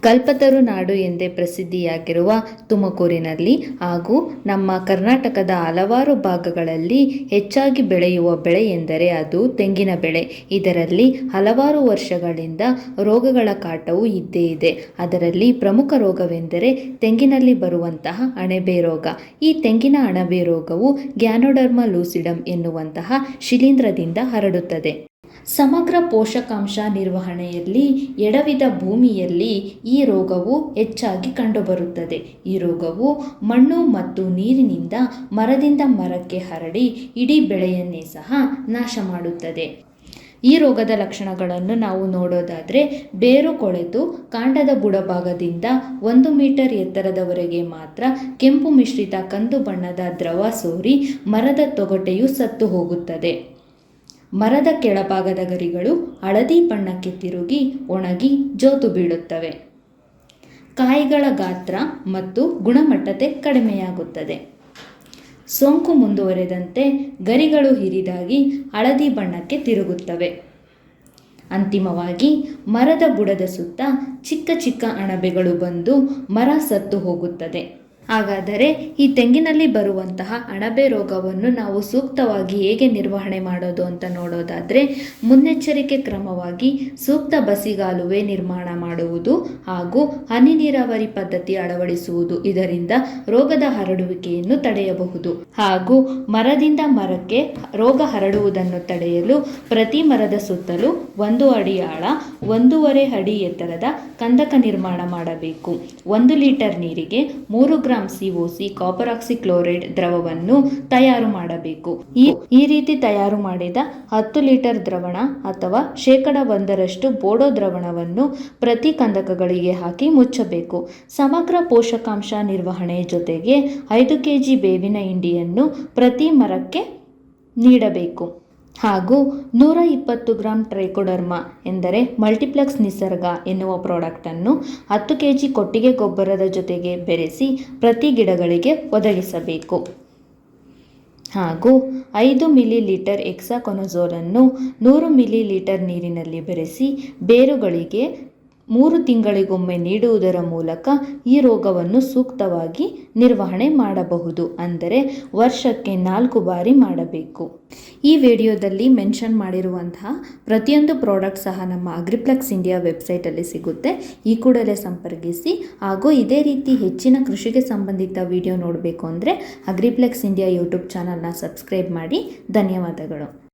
ಕಲ್ಪತರು ನಾಡು ಎಂದೇ ಪ್ರಸಿದ್ಧಿಯಾಗಿರುವ ತುಮಕೂರಿನಲ್ಲಿ ಹಾಗೂ ನಮ್ಮ ಕರ್ನಾಟಕದ ಹಲವಾರು ಭಾಗಗಳಲ್ಲಿ ಹೆಚ್ಚಾಗಿ ಬೆಳೆಯುವ ಬೆಳೆ ಎಂದರೆ ಅದು ತೆಂಗಿನ ಬೆಳೆ. ಇದರಲ್ಲಿ ಹಲವಾರು ವರ್ಷಗಳಿಂದ ರೋಗಗಳ ಕಾಟವು ಇದ್ದೇ ಇದೆ. ಅದರಲ್ಲಿ ಪ್ರಮುಖ ರೋಗವೆಂದರೆ ತೆಂಗಿನಲ್ಲಿ ಬರುವಂತಹ ಅಣಬೆ ರೋಗ. ಈ ತೆಂಗಿನ ಅಣಬೆ ರೋಗವು ಗ್ಯಾನೋಡರ್ಮ ಲೂಸಿಡಮ್ ಎನ್ನುವಂತಹ ಶಿಲೀಂಧ್ರದಿಂದ ಹರಡುತ್ತದೆ. ಸಮಗ್ರ ಪೋಷಕಾಂಶ ನಿರ್ವಹಣೆಯಲ್ಲಿ ಎಡವಿದ ಭೂಮಿಯಲ್ಲಿ ಈ ರೋಗವು ಹೆಚ್ಚಾಗಿ ಕಂಡುಬರುತ್ತದೆ. ಈ ರೋಗವು ಮಣ್ಣು ಮತ್ತು ನೀರಿನಿಂದ ಮರದಿಂದ ಮರಕ್ಕೆ ಹರಡಿ ಇಡೀ ಬೆಳೆಯನ್ನೇ ಸಹ ನಾಶ ಮಾಡುತ್ತದೆ. ಈ ರೋಗದ ಲಕ್ಷಣಗಳನ್ನು ನಾವು ನೋಡೋದಾದರೆ ಬೇರು ಕೊಳೆತು ಕಾಂಡದ ಬುಡಭಾಗದಿಂದ ಒಂದು ಮೀಟರ್ ಎತ್ತರದವರೆಗೆ ಮಾತ್ರ ಕೆಂಪು ಮಿಶ್ರಿತ ಕಂದು ಬಣ್ಣದ ದ್ರವ ಸೋರಿ ಮರದ ತೊಗಟೆಯು ಸತ್ತು ಹೋಗುತ್ತದೆ. ಮರದ ಕೆಳಭಾಗದ ಗರಿಗಳು ಹಳದಿ ಬಣ್ಣಕ್ಕೆ ತಿರುಗಿ ಒಣಗಿ ಜೋತು ಬೀಳುತ್ತವೆ. ಕಾಯಿಗಳ ಗಾತ್ರ ಮತ್ತು ಗುಣಮಟ್ಟತೆ ಕಡಿಮೆಯಾಗುತ್ತದೆ. ಸೋಂಕು ಮುಂದುವರೆದಂತೆ ಗರಿಗಳು ಹಿರಿದಾಗಿ ಹಳದಿ ಬಣ್ಣಕ್ಕೆ ತಿರುಗುತ್ತವೆ. ಅಂತಿಮವಾಗಿ, ಮರದ ಬುಡದ ಸುತ್ತ ಚಿಕ್ಕ ಚಿಕ್ಕ ಅಣಬೆಗಳು ಬಂದು ಮರ ಸತ್ತು ಹೋಗುತ್ತದೆ. ಹಾಗಾದರೆ ಈ ತೆಂಗಿನಲ್ಲಿ ಬರುವಂತಹ ಅಣಬೆ ರೋಗವನ್ನು ನಾವು ಸೂಕ್ತವಾಗಿ ಹೇಗೆ ನಿರ್ವಹಣೆ ಮಾಡೋದು ಅಂತ ನೋಡೋದಾದರೆ ಮುನ್ನೆಚ್ಚರಿಕೆ ಕ್ರಮವಾಗಿ ಸೂಕ್ತ ಬಸಿಗಾಲುವೆ ನಿರ್ಮಾಣ ಮಾಡುವುದು ಹಾಗೂ ಹನಿ ನೀರಾವರಿ ಪದ್ಧತಿ ಅಳವಡಿಸುವುದು ಇದರಿಂದ ರೋಗದ ಹರಡುವಿಕೆಯನ್ನು ತಡೆಯಬಹುದು. ಹಾಗೂ ಮರದಿಂದ ಮರಕ್ಕೆ ರೋಗ ಹರಡುವುದನ್ನು ತಡೆಯಲು ಪ್ರತಿ ಮರದ ಸುತ್ತಲೂ ಒಂದು ಅಡಿ ಆಳ, ಒಂದೂವರೆ ಅಡಿ ಎತ್ತರದ ಕಂದಕ ನಿರ್ಮಾಣ ಮಾಡಬೇಕು. ಒಂದು ಲೀಟರ್ ನೀರಿಗೆ ಮೂರು ಗ್ರಾಂ ಸಿಒಸಿ ಕಾಪರ್ ಆಕ್ಸಿಕ್ಲೋರೈಡ್ ದ್ರವವನ್ನು ತಯಾರು ಮಾಡಬೇಕು. ಈ ಈ ರೀತಿ ತಯಾರು ಮಾಡಿದ ಹತ್ತು ಲೀಟರ್ ದ್ರವಣ ಅಥವಾ ಶೇಕಡ ಒಂದರಷ್ಟು ಬೋಡೋ ದ್ರವಣವನ್ನು ಪ್ರತಿ ಕಂದಕಗಳಿಗೆ ಹಾಕಿ ಮುಚ್ಚಬೇಕು. ಸಮಗ್ರ ಪೋಷಕಾಂಶ ನಿರ್ವಹಣೆ ಜೊತೆಗೆ ಐದು ಕೆಜಿ ಬೇವಿನ ಹಿಂಡಿಯನ್ನು ಪ್ರತಿ ಮರಕ್ಕೆ ನೀಡಬೇಕು. ಹಾಗೂ ನೂರ ಇಪ್ಪತ್ತು ಗ್ರಾಂ ಟ್ರೈಕೋಡರ್ಮಾ ಎಂದರೆ ಮಲ್ಟಿಪ್ಲೆಕ್ಸ್ ನಿಸರ್ಗ ಎನ್ನುವ ಪ್ರಾಡಕ್ಟನ್ನು ಹತ್ತು ಕೆ ಜಿ ಕೊಟ್ಟಿಗೆ ಗೊಬ್ಬರದ ಜೊತೆಗೆ ಬೆರೆಸಿ ಪ್ರತಿ ಗಿಡಗಳಿಗೆ ಒದಗಿಸಬೇಕು. ಹಾಗೂ ಐದು ಮಿಲಿ ಲೀಟರ್ ಎಕ್ಸಾಕೊನಜೋಲನ್ನು ನೂರು ಮಿಲಿ ಲೀಟರ್ ನೀರಿನಲ್ಲಿ ಬೆರೆಸಿ ಬೇರುಗಳಿಗೆ ಮೂರು ತಿಂಗಳಿಗೊಮ್ಮೆ ನೀಡುವುದರ ಮೂಲಕ ಈ ರೋಗವನ್ನು ಸೂಕ್ತವಾಗಿ ನಿರ್ವಹಣೆ ಮಾಡಬಹುದು. ಅಂದರೆ ವರ್ಷಕ್ಕೆ ನಾಲ್ಕು ಬಾರಿ ಮಾಡಬೇಕು. ಈ ವಿಡಿಯೋದಲ್ಲಿ ಮೆನ್ಷನ್ ಮಾಡಿರುವಂತಹ ಪ್ರತಿಯೊಂದು ಪ್ರಾಡಕ್ಟ್ ಸಹ ನಮ್ಮ ಅಗ್ರಿಪ್ಲೆಕ್ಸ್ ಇಂಡಿಯಾ ವೆಬ್ಸೈಟಲ್ಲಿ ಸಿಗುತ್ತೆ. ಈ ಕೂಡಲೇ ಸಂಪರ್ಕಿಸಿ. ಹಾಗೂ ಇದೇ ರೀತಿ ಹೆಚ್ಚಿನ ಕೃಷಿಗೆ ಸಂಬಂಧಿತ ವಿಡಿಯೋ ನೋಡಬೇಕು ಅಂದರೆ ಅಗ್ರಿಪ್ಲೆಕ್ಸ್ ಇಂಡಿಯಾ ಯೂಟ್ಯೂಬ್ ಚಾನಲ್ನ ಸಬ್ಸ್ಕ್ರೈಬ್ ಮಾಡಿ. ಧನ್ಯವಾದಗಳು.